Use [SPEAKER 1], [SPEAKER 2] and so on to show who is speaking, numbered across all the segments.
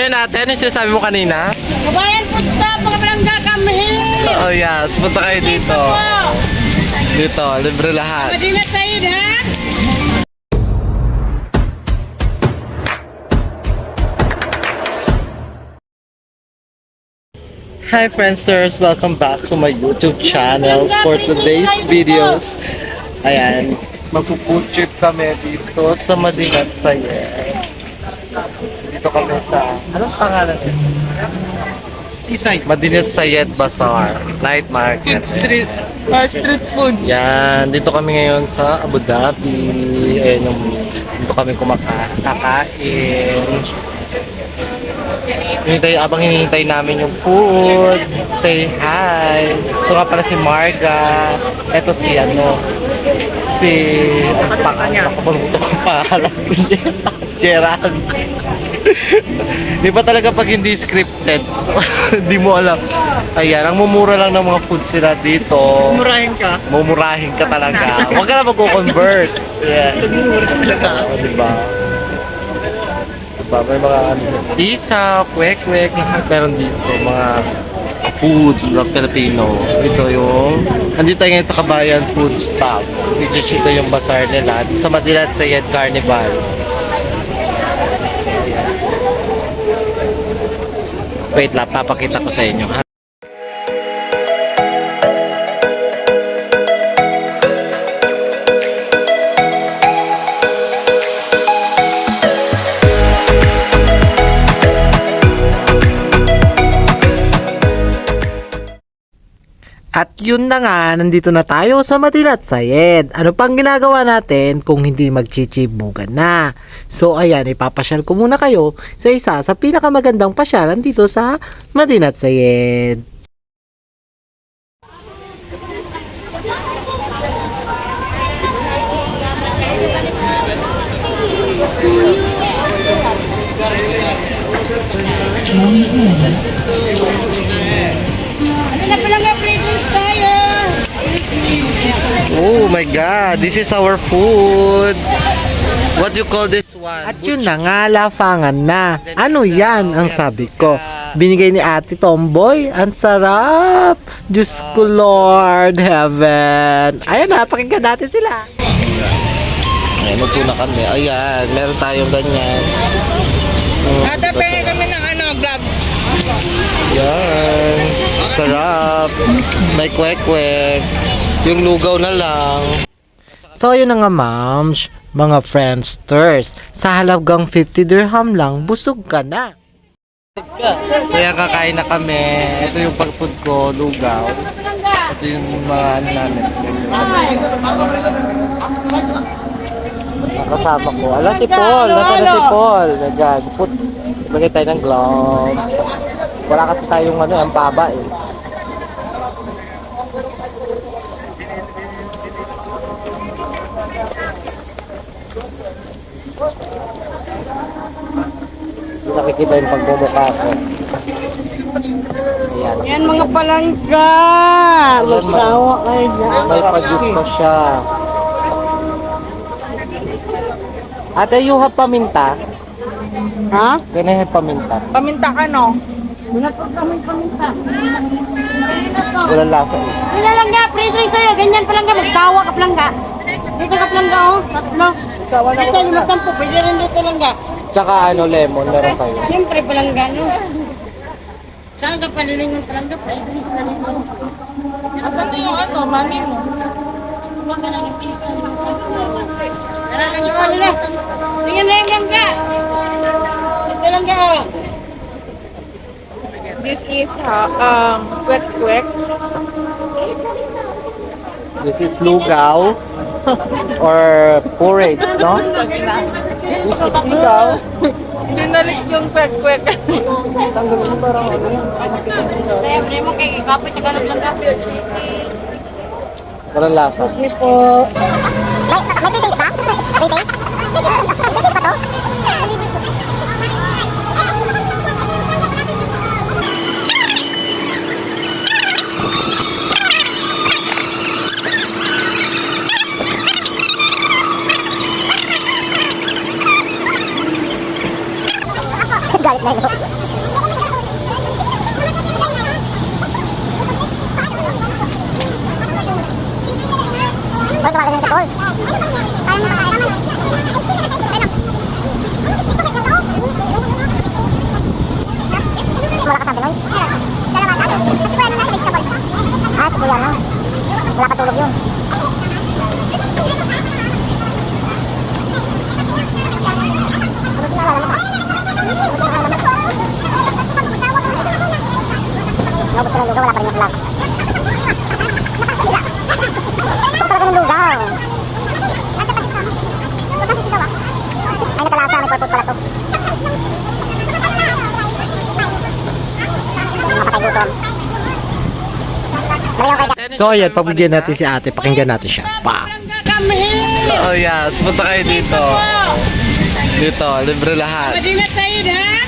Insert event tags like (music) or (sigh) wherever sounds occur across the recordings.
[SPEAKER 1] Ayun natin, yung sinasabi mo kanina?
[SPEAKER 2] Kabayan pusta, mga palangga kami.
[SPEAKER 1] Oh yes, punta kayo dito. Dito, libre lahat.
[SPEAKER 2] Madinat Said ha?
[SPEAKER 1] Hi Friendsters! Welcome back to my YouTube channels for today's videos. Ayan, magpo-food trip kami dito sa Madinat Sayed. Dito kami sa, anong pangalan nito?
[SPEAKER 3] Seaside.
[SPEAKER 1] Madinat Sayed Bazaar, night market.
[SPEAKER 3] Street. Or street food.
[SPEAKER 1] Yan, dito kami ngayon sa Abu Dhabi. Ayan yung, dito kami kumakakain. Hinintay, abang hinihintay namin yung food. Say hi. Ito nga pala si Marga. Ito si ano, si, ano pa? Nakapagputok ang pangalan niya. Gerald. Di ba talaga pag hindi scripted, (laughs) hindi mo alam. Ayan, ang mumura lang ng mga food sila dito.
[SPEAKER 3] Murahin ka.
[SPEAKER 1] Mumurahin ka talaga. (laughs) Huwag ka na magko-convert. Yeah.
[SPEAKER 3] Mura ka talaga.
[SPEAKER 1] Oo, di ba? Diba? May mga ano, pizza, kwek-kwek, lahat meron dito. Mga food na Filipino. Ito yung, nandito tayo ngayon sa Kabayan Food Stop. Which is ito yung bazaar nila. Sa Madilat Sayed Carnival. So, ayan. Wait lang, papakita ko sa inyo. At yun na nga, nandito na tayo sa Matilat Sayed. Ano pang ginagawa natin kung hindi magchichibugan na? So ayan, ipapasyal ko muna kayo sa isa sa pinakamagandang pasyalan dito sa Madinat Sayed.
[SPEAKER 2] Ano
[SPEAKER 1] Oh my God, this is our food. What do you call this one? At yun na nga, lafangan na. Ano yan, ang sabi ko. Binigay ni Ate Tomboy. Ang sarap. Diyos ko, Lord, heaven. Ayan na, pakinggan natin sila. Ayan, magpo na kami. Ayan, meron tayong ganyan. Oh,
[SPEAKER 3] Ate, pengen kami ng ano, gloves.
[SPEAKER 1] Yan. Sarap. May kwek-kwek. Yung lugaw na lang. So, yun na nga, ma'ams. Mga friendsters. Sa halagang 50 dirham lang, busog ka na. Kaya kakain na kami. Ito yung pag-food ko, lugaw. Ito yung mga ano namin. Ang Kasama ko. Ala si Paul. Nasaan na si Paul? Nagag. Put. Lagay tayo ng glove. Wala kasi tayong ano, ang baba eh. Nakikita yung pagmumukha ko. Ayan.
[SPEAKER 2] Yan mga palangga. Magsawa kayo dyan.
[SPEAKER 1] May pagusto siya. Ate, you have paminta?
[SPEAKER 2] Ha?
[SPEAKER 1] Ganun yung paminta.
[SPEAKER 3] Paminta ka, no?
[SPEAKER 2] Wala pa kami paminta.
[SPEAKER 1] Wala lasa eh.
[SPEAKER 2] Palangga, pre-drinks tayo. Ganyan palangga. Magsawa ka palangga. Dito ka palangga oh. Tatlo.
[SPEAKER 3] Sawa na
[SPEAKER 2] Isa lima tampo. Pwede rin dito palangga.
[SPEAKER 1] Tsaka ano, lemon, meron kayo.
[SPEAKER 2] Siyempre palangga no. Saan ka paliling yung palangga? Dito.
[SPEAKER 3] Asan na yung ano, mami mo?
[SPEAKER 2] Tara lang yung ano na. Tingnan na yung palangga. Ito palangga oh.
[SPEAKER 3] This is ha, um, kwek kwek.
[SPEAKER 1] This is lugaw (laughs) or porridge, no? This is isaw.
[SPEAKER 3] Dinalik yung kwek kwek.
[SPEAKER 1] Tanggalin mo parang ano yan.
[SPEAKER 2] Siyempre mo kay kapit ka ng palangga.
[SPEAKER 1] Walang lasa.
[SPEAKER 4] Galit na yun. Hoy, tawagan yung Paul. Kaya mo ba Wala ka sabi, Noy? Dalawa sabi. Kasi kuya nung. Ah, si kuya, no? Wala pa tulog yun. Naubos ko na yung lugaw, wala pa rin yung class. Ito talaga ng lugaw. Ay, nakalasa. May purpose pala to. Makapatay gutom. Malayaw kay
[SPEAKER 1] So ayan, pagbigyan natin si ate, pakinggan natin siya. Pa! Oh yes, punta kayo dito. Dito, libre lahat.
[SPEAKER 2] Madinat sa'yo, ha?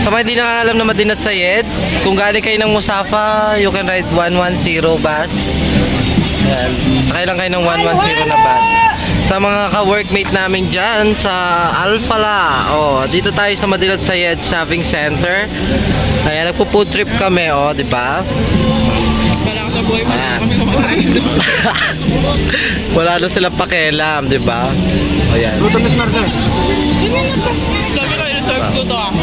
[SPEAKER 1] Sa mga hindi nakakalam na Madinat Sayed, kung galing kayo ng Musafa, you can ride 110 bus. Ayan. Sakay lang kayo ng 110 na bus. Sa mga ka-workmate namin dyan sa Alfala, oh, dito tayo sa Madinat Sayed Shopping Center. Ayan, nagpo-food trip kami, oh, di ba? (laughs)
[SPEAKER 3] Wala ka sa buhay. Kami kumakain.
[SPEAKER 1] Wala na silang pakialam, di ba? Ayan.
[SPEAKER 3] Sabi ko, i-reserve ko to ah.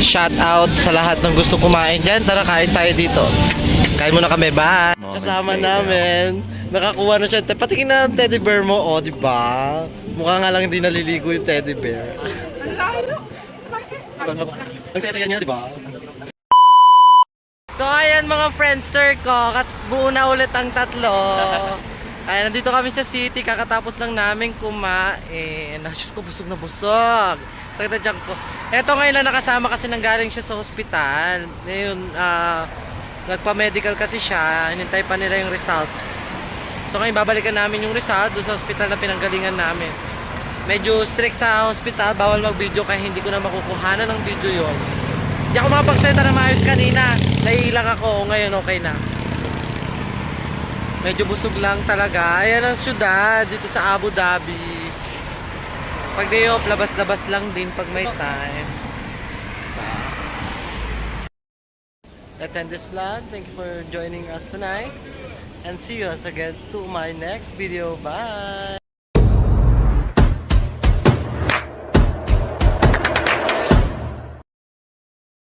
[SPEAKER 1] Shout out sa lahat ng gusto kumain dyan. Tara, kain tayo dito. Kain muna kami, bye! Kasama namin. Nakakuha na siya. Patingin na ng teddy bear mo, oh, di ba? Mukha nga lang hindi naliligo yung teddy bear. Ang saya-saya niya, di ba? So ayan mga friendster ko, kat buo na ulit ang tatlo. (laughs) Ayan, nandito kami sa city, kakatapos lang namin kumain. Ah, Diyos ko, busog na busog. Sakit na tiyan ko. Eto ngayon lang nakasama kasi nang galing siya sa hospital. Ngayon, ah, nagpa-medical kasi siya, hinintay pa nila yung result. So ngayon babalikan namin yung result doon sa hospital na pinanggalingan namin. Medyo strict sa hospital, bawal mag-video kaya hindi ko na makukuhanan ng video yon. Hindi ako makapagsalita na maayos kanina. Naiilang ako, ngayon okay na. Medyo busog lang talaga. Ayan ang syudad dito sa Abu Dhabi. Pag day off, labas-labas lang din pag may time. Let's end this vlog. Thank you for joining us tonight. And see you again to my next video. Bye!